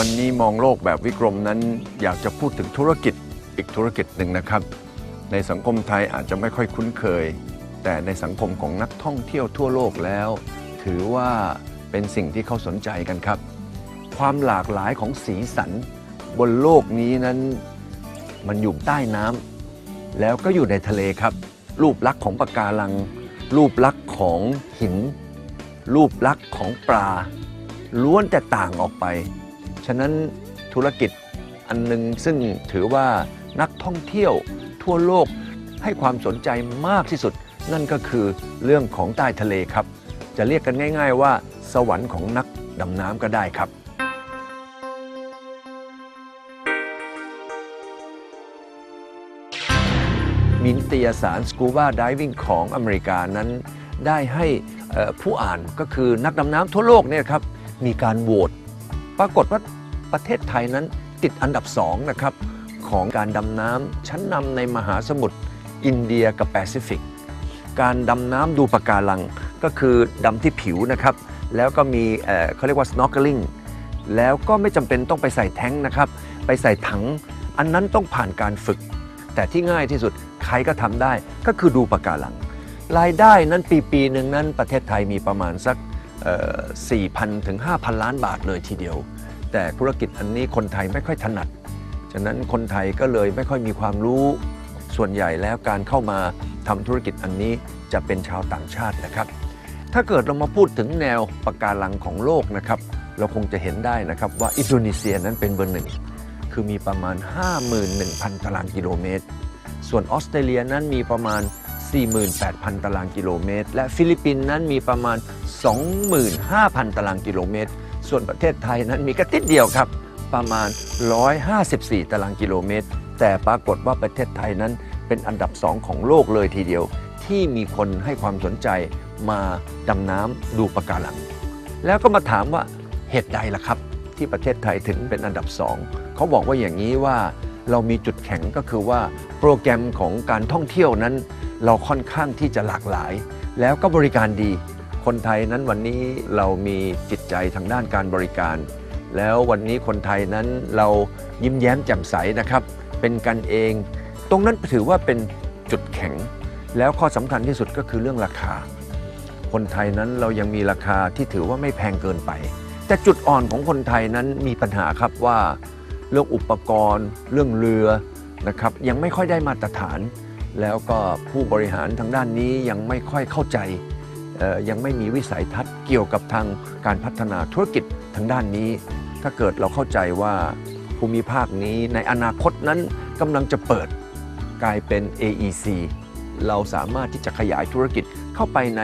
วันนี้มองโลกแบบวิกรมนั้น อยากจะพูดถึงธุรกิจอีกธุรกิจหนึ่งนะครับ ในสังคมไทยอาจจะไม่ค่อยคุ้นเคย แต่ในสังคมของนักท่องเที่ยวทั่วโลกแล้ว ถือว่าเป็นสิ่งที่เขาสนใจกันครับ ความหลากหลายของสีสัน บนโลกนี้นั้นมันอยู่ใต้น้ำแล้วก็อยู่ในทะเลครับ รูปลักษณ์ของปะการัง รูปลักษณ์ของหิน รูปลักษณ์ของปลาล้วนแต่ต่างออกไป ฉะนั้นธุรกิจอันหนึ่งซึ่งถือว่านักท่องเที่ยวทั่วโลกให้ความสนใจมากที่สุด นั่นก็คือเรื่องของใต้ทะเลครับ จะเรียกกันง่าย ๆ ว่า สวรรค์ของนักดำน้ำก็ได้ครับมีนิตยสาร Scuba Diving ของอเมริกานั้น ได้ให้ผู้อ่านก็คือนักดำน้ำทั่วโลกเนี่ยครับมีการโหวต ปรากฏว่าประเทศไทยนั้นติดอันดับ2นะครับของการดำน้ำชั้นนำในมหาสมุทรอินเดียกับแปซิฟิก การดำน้ำดูปะการังก็คือดำที่ผิวนะครับ แล้วก็มีเขาเรียกว่า snorkeling แล้วก็ไม่จำเป็นต้องไปใส่แท้งนะครับ ไปใส่ถัง อันนั้นต้องผ่านการฝึก แต่ที่ง่ายที่สุดใครก็ทำได้ก็คือดูปะการัง รายได้นั้นปีปีหนึ่งนั้นประเทศไทยมีประมาณสัก 4,000 ถึง 5,000 ล้านบาทเลยทีเดียว แต่ธุรกิจอันนี้คนไทยไม่ค่อยถนัด ฉะนั้นคนไทยก็เลยไม่ค่อยมีความรู้ส่วนใหญ่แล้วการเข้ามาทำธุรกิจอันนี้จะเป็นชาวต่างชาตินะครับ ถ้าเกิดเรามาพูดถึงแนวปะการังของโลกนะครับ เราคงจะเห็นได้นะครับว่าอินโดนีเซียนั้นเป็นเบอร์หนึ่งคือมีประมาณ 51,000 ตารางกิโลเมตร ส่วนออสเตรเลียนั้นมีประมาณ 48,000 ตารางกิโลเมตร และฟิลิปปินส์นั้นมีประมาณ 25,000 ตารางกิโลเมตร ส่วนประเทศไทยนั้นมีกระติดเดียวครับ ประมาณ 154 ตารางกิโลเมตร แต่ปรากฏว่าประเทศไทยนั้นเป็นอันดับสองของโลกเลยทีเดียว ที่มีคนให้ความสนใจมาดำน้ำดูปะการัง แล้วก็มาถามว่าเหตุใดล่ะครับ ที่ประเทศไทยถึงเป็นอันดับสองเขาบอกว่าอย่างนี้ว่าเรามีจุดแข็งก็คือว่าโปรแกรมของการท่องเที่ยวนั้น เราค่อนข้างที่จะหลากหลาย แล้วก็บริการดี คนไทยนั้นวันนี้เรามีจิตใจทางด้านการบริการ แล้ววันนี้คนไทยนั้นเรายิ้มแย้มแจ่มใสนะครับ เป็นกันเอง ตรงนั้นถือว่าเป็นจุดแข็ง แล้วข้อสำคัญที่สุดก็คือเรื่องราคา คนไทยนั้นเรายังมีราคาที่ถือว่าไม่แพงเกินไป แต่จุดอ่อนของคนไทยนั้นมีปัญหาครับว่า เรื่องอุปกรณ์ เรื่องเรือนะครับยังไม่ค่อยได้มาตรฐาน แล้วก็ผู้บริหารทางด้านนี้ยังไม่ค่อยเข้าใจ ยังไม่มีวิสัยทัศน์เกี่ยวกับทางการพัฒนาธุรกิจทางด้านนี้ ถ้าเกิดเราเข้าใจว่าภูมิภาคนี้ในอนาคตนั้นกำลังจะเปิดกลายเป็น AEC เราสามารถที่จะขยายธุรกิจเข้าไปใน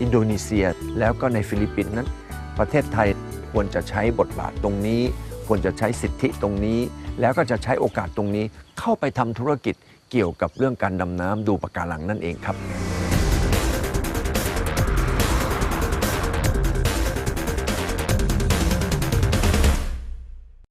อินโดนีเซีย แล้วก็ในฟิลิปปินส์นั้น ประเทศไทยควรจะใช้บทบาทตรงนี้ ควรจะใช้สิทธิตรงนี้ แล้วก็จะใช้โอกาสตรงนี้เข้าไปทำธุรกิจ เกี่ยวกับเรื่องการดำน้ำดูปะการังนั่นเองครับ